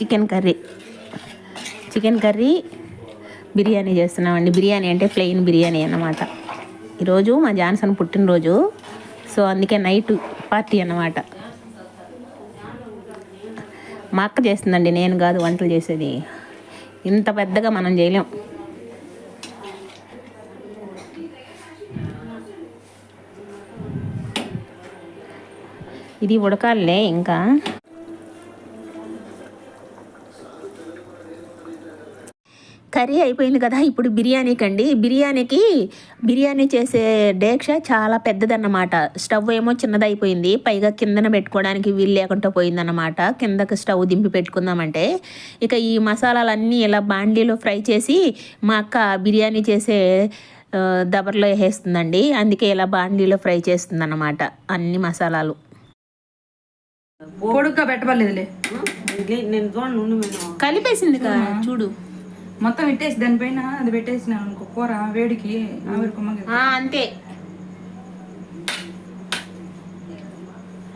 Chicken curry. Chicken curry biryani చేస్తున్నామండి. బిర్యానీ అంటే plain biryani అన్నమాట. ఈరోజు మా జాన్సన్ పుట్టినరోజు. సో అందుకే నైట్ పార్టీ అన్నమాట. మా అక్క చేస్తుందండి. నేను కాదు వంటలు చేసేది. ఇంత పెద్దగా మనం చేయలేం. ఇది ఉడకాలే ఇంకా. కర్రీ అయిపోయింది కదా ఇప్పుడు బిర్యానీకి అండి బిర్యానీకి బిర్యానీ చేసే డేక్ష చాలా పెద్దదన్నమాట. స్టవ్ ఏమో చిన్నదైపోయింది. పైగా కిందన పెట్టుకోవడానికి వీలు లేకుండా పోయిందన్నమాట. కిందకి స్టవ్ దింపి పెట్టుకుందామంటే. ఇక ఈ మసాలాలన్నీ ఇలా బాండీలో ఫ్రై చేసి మా అక్క బిర్యానీ చేసే దబర్లో వేసేస్తుందండి. అందుకే ఇలా బాండీలో ఫ్రై చేస్తుందన్నమాట. అన్ని మసాలాలు. పొడుగ్గా పెట్టబడలేదులే. కలిపేసింది కదా చూడు. మొత్తం ఇట్టేసి దానిపైన అది పెట్టేసిన అనుకో కూర వేడికి ఆవిరి అంతే.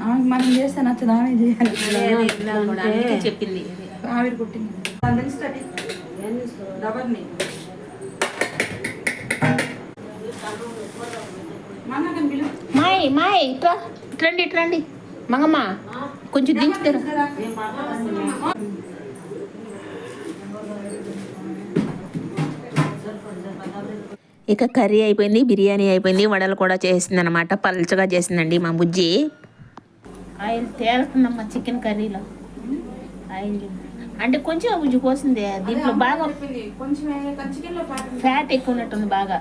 ఆమెకి మనం చేస్తే నచ్చదు ఆమె చేయాలి. చెప్పింది ఆవిరి కుట్టింది. నాకు తెలుసు అది. రబ్బర్ని మన కానీ పిలువు. మాయ్ మాయ్ ఇట్రా ఇట్రండి ఇట్రండి మంగమ్మ కొంచెం దించుతారు. ఇక కర్రీ అయిపోయింది బిర్యానీ అయిపోయింది వడలు కూడా చేసింది అనమాట పల్చగా చేసిందండి మా బుజ్జి. ఆయిల్ తేలుతుందమ్మా చికెన్ కర్రీలో. ఆయిల్ అంటే కొంచెం బుజ్జి పోసింది దీంట్లో బాగా ఫ్యాట్ ఎక్కువ ఉన్నట్టుంది బాగా.